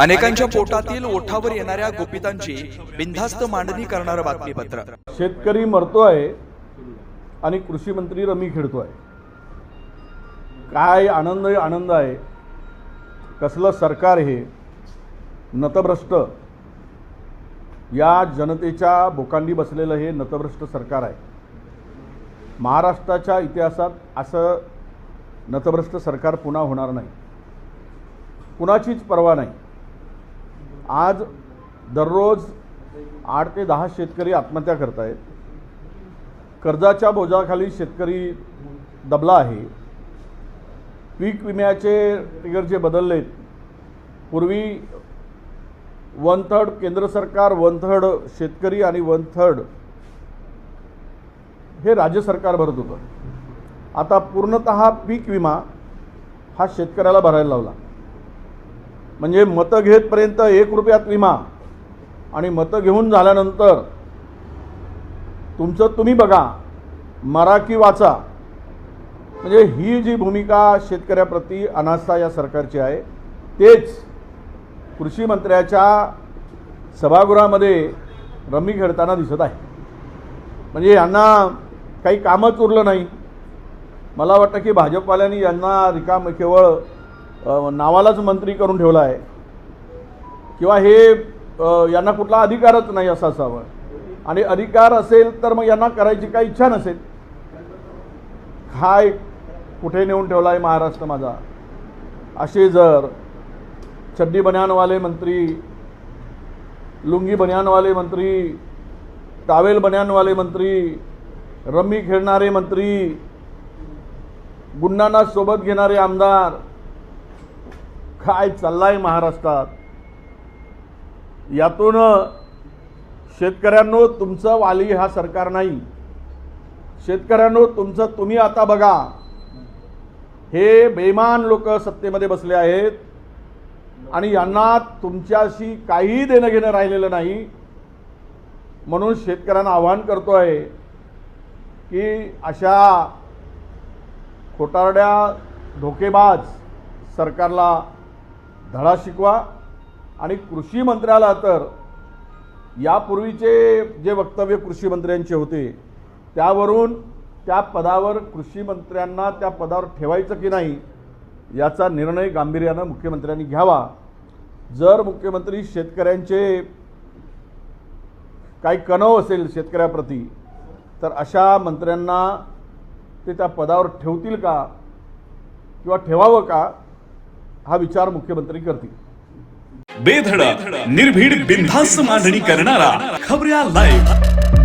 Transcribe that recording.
अनेकांच्या पोटातील ओठावर येणाऱ्या गोपितांची बिनधास्त मांडणी करणारं बातमीपत्र. शेतकरी मरतोय आणि कृषी मंत्री रमी खेळतोय काय आनंद आनंद आहे? कसलं सरकार हे? नतभ्रष्ट. या जनतेच्या बोकांडी बसलेलं हे नतभ्रष्ट सरकार आहे. महाराष्ट्राच्या इतिहासात असं नतभ्रष्ट सरकार पुन्हा होणार नाही. कुणाचीच पर्वा नाही. आज दररोज आठ ते दहा शेतकरी आत्महत्या करत आहेत कर्जाच्या बोजाखाली शेतकरी दबला आहे. पीक विम्याचे टिगर जे बदललेत पूर्वी वन थर्ड केंद्र सरकार वन थर्ड शेतकरी आणि वन थर्ड हे राज्य सरकार भरत होतं. आता पूर्णतः पीक विमा हा शेतकऱ्याला भरायला लावला. म्हणजे मतं घेतपर्यंत एक रुपयात विमा. आणि मतं घेऊन झाल्यानंतर तुमचं तुम्ही बघा मराठी वाचा. म्हणजे ही जी भूमिका शेतकऱ्याप्रती अनास्था या सरकारची आहे तेच कृषी मंत्र्याच्या सभागृहामध्ये रमी खेळताना दिसत आहे. म्हणजे यांना काही कामच उरलं नाही. मला वाटतं की भाजपवाल्यांनी यांना रिकाम केवळ नावालाच मंत्री करून ठेवला आहे. किंवा हे यांना कुठला अधिकारच नाही असं असावं. आणि अधिकार असेल तर मग यांना करायची काही इच्छा नसेल. काय कुठे नेऊन ठेवला आहे महाराष्ट्र माझा. असे जर चड्डी बन्यानवाले मंत्री लुंगी बन्यानवाले मंत्री टावेल बन्यानवाले मंत्री रम्मी खेळणारे मंत्री गुंडांना सोबत घेणारे आमदार काय चाललाय महाराष्ट्रात? यातून शेतकऱ्यांनो तुमचं वाली हा सरकार नाही. शेतकऱ्यांनो तुमचं तुम्ही आता बघा. हे बेमान लोक सत्तेमध्ये बसले आहेत आणि यांना तुमच्याशी काही देणं घेणं राहिलेलं नाही. म्हणून शेतकऱ्यांना आव्हान आहे की अशा खोटारड्या धोकेबाज सरकारला धडा शिकवा आणि कृषी मंत्र्याला तर यापूर्वीचे जे वक्तव्य कृषी मंत्र्यांचे होते त्यावरून त्या पदावर कृषी मंत्र्यांना त्या पदावर ठेवायचं की नाही याचा निर्णय गांभीर्यानं मुख्यमंत्र्यांनी घ्यावा. जर मुख्यमंत्री शेतकऱ्यांचे काही कणव असेल शेतकऱ्याप्रती तर अशा मंत्र्यांना ते त्या पदावर ठेवतील का? किंवा ठेवावं का? हा विचार मुख्यमंत्री करतील. बेधडक निर्भीड बिनधास्त मांडणी करणारा खबऱ्या लाईव्ह